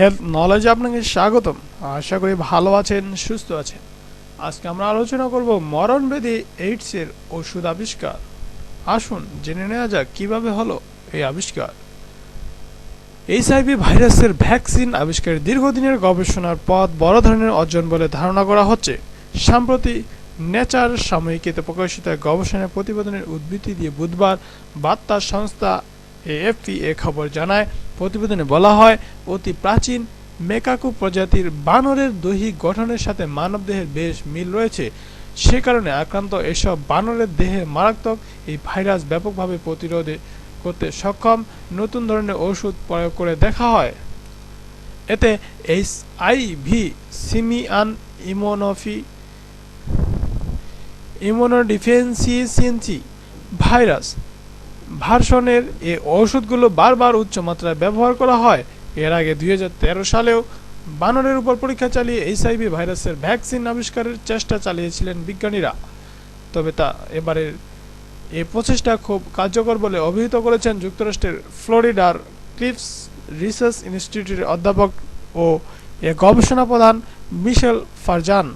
Health নলেজে আপনাকে স্বাগতম। আশা করি ভালো আছেন, সুস্থ আছেন। আজকে আমরা আলোচনা করব মরণব্যাধি এইডসের ওষুধ আবিষ্কার। আসুন, জেনে নেওয়া যাক কীভাবে হলো এই আবিষ্কার। এইচআইভি ভাইরাসের ভ্যাকসিন আবিষ্কারের দীর্ঘদিনের গবেষণার পথ বড় ধরনের অর্জন বলে ধারণা করা হচ্ছে। সম্প্রতি নেচার সাময়িকীতে প্রকাশিত গবেষণা প্রতিবেদনের উদ্ধৃতি দিয়ে বুধবার বার্তা সংস্থা এএফপি এ খবর জানায় প্রতিবেদনে বলা হয়, অতি প্রাচীন মেকাকু প্রজাতির বানরের দৈহিক গঠনের সাথে মানবদেহের বেশ মিল রয়েছে। সে কারণে আক্রান্ত এসব বানরের দেহে মারাত্মক এই ভাইরাস ব্যাপকভাবে প্রতিরোধে করতে সক্ষম। নতুন ধরনের ওষুধ প্রয়োগ করে দেখা হয়। এতে এইচ আই ভি, সিমিয়ান ইমোনফি, ইমোনোডিফেন্সিয়েন্সি ভাইরাস ভার্সনের এ ওষুধগুলো বারবার উচ্চ মাত্রায় ব্যবহার করা হয়। এর আগে দুই হাজার তেরো সালেও বানরের উপর পরীক্ষা চালিয়ে এইচআইভি ভাইরাসের ভ্যাকসিন আবিষ্কারের চেষ্টা চালিয়েছিলেন বিজ্ঞানীরা। তবে তা এবারের এ প্রচেষ্টা খুব কার্যকর বলে অভিহিত করেছেন যুক্তরাষ্ট্রের ফ্লোরিডার ক্লিপস রিসার্চ ইনস্টিটিউটের অধ্যাপক ও এ গবেষণা প্রধান মিশেল ফারজান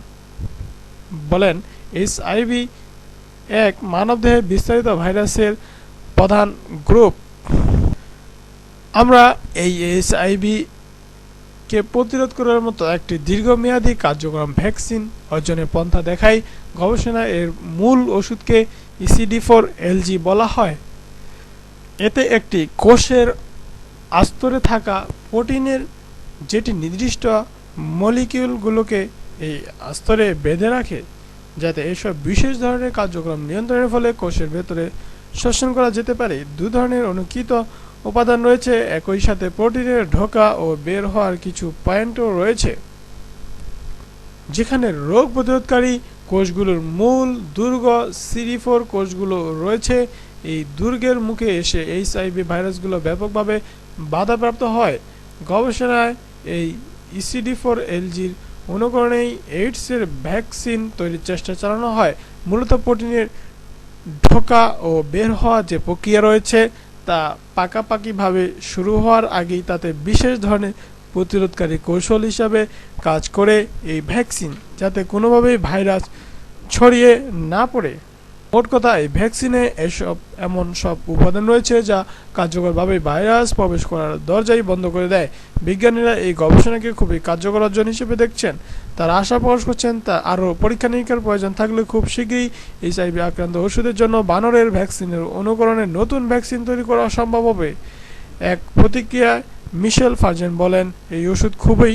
বলেন, এইচআইভি এক মানবদেহে বিস্তারিত ভাইরাসের প্রধান গ্রুপ আমরা এই এইচআইভি কে প্রতিরোধ করার মতো একটি দীর্ঘমেয়াদী কার্যক্রম ভ্যাকসিন অর্জনের পন্থা দেখাই গবেষণা এর মূল ওষুধকে ইসিডি ফোর এলজি বলা হয়। এতে একটি কোষের আস্তরে থাকা প্রোটিনের যেটি নির্দিষ্ট মলিকিউলগুলোকে এই আস্তরে বেঁধে রাখে, যাতে এসব বিশেষ ধরনের কার্যক্রম নিয়ন্ত্রণের ফলে কোষের ভেতরে শোষণ করা যেতে পারে। দু ধরনের অনুকৃত উপাদান রয়েছে। একই সাথে প্রোটিনের ঢোকা ও বের হওয়ার কিছু পয়েন্টও রয়েছে। যেখানে রোগ প্রতিরোধকারী কোষগুলোর মূল দুর্গ সিরিফোর কোষগুলো রয়েছে। এই দুর্গের মুখে এসে এইচআইভি ভাইরাসগুলো ব্যাপকভাবে বাধাপ্রাপ্ত হয়। গবেষণায় এই ইসিডি ফোর এলজির অনুকরণেই এইডসের ভ্যাকসিন তৈরির চেষ্টা চালানো হয়। মূলত প্রোটিনের ঢোকা ও বের হওয়া যে প্রক্রিয়া রয়েছে তা পাকাপাকিভাবে শুরু হওয়ার আগেই তাতে বিশেষ ধরনের প্রতিরোধকারী কৌশল হিসাবে কাজ করে এই ভ্যাকসিন, যাতে কোনোভাবেই ভাইরাস ছড়িয়ে না পড়ে। মোট কথা এই ভ্যাকসিনে এসব এমন সব উপাদান রয়েছে যা কার্যকরভাবে ভাইরাস প্রবেশ করার দরজাই বন্ধ করে দেয়। বিজ্ঞানীরা এই গবেষণাকে খুবই কার্যকর অর্জন হিসেবে দেখছেন। তারা আশা প্রকাশ করছেন, তা আরও পরীক্ষা নিরীক্ষার প্রয়োজন থাকলে খুব শীঘ্রই এইচআইভি আক্রান্ত ওষুধের জন্য বানরের ভ্যাকসিনের অনুকরণে নতুন ভ্যাকসিন তৈরি করা সম্ভব হবে। এক প্রতিক্রিয়ায় মিশেল ফার্জেন বলেন, এই ওষুধ খুবই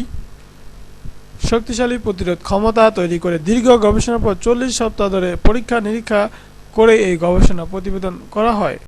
শক্তিশালী প্রতিরোধ ক্ষমতা তৈরি করে দীর্ঘ গবেষণার পর চল্লিশ সপ্তাহ ধরে পরীক্ষা নিরীক্ষা করে এই গবেষণা প্রতিবেদন করা হয়।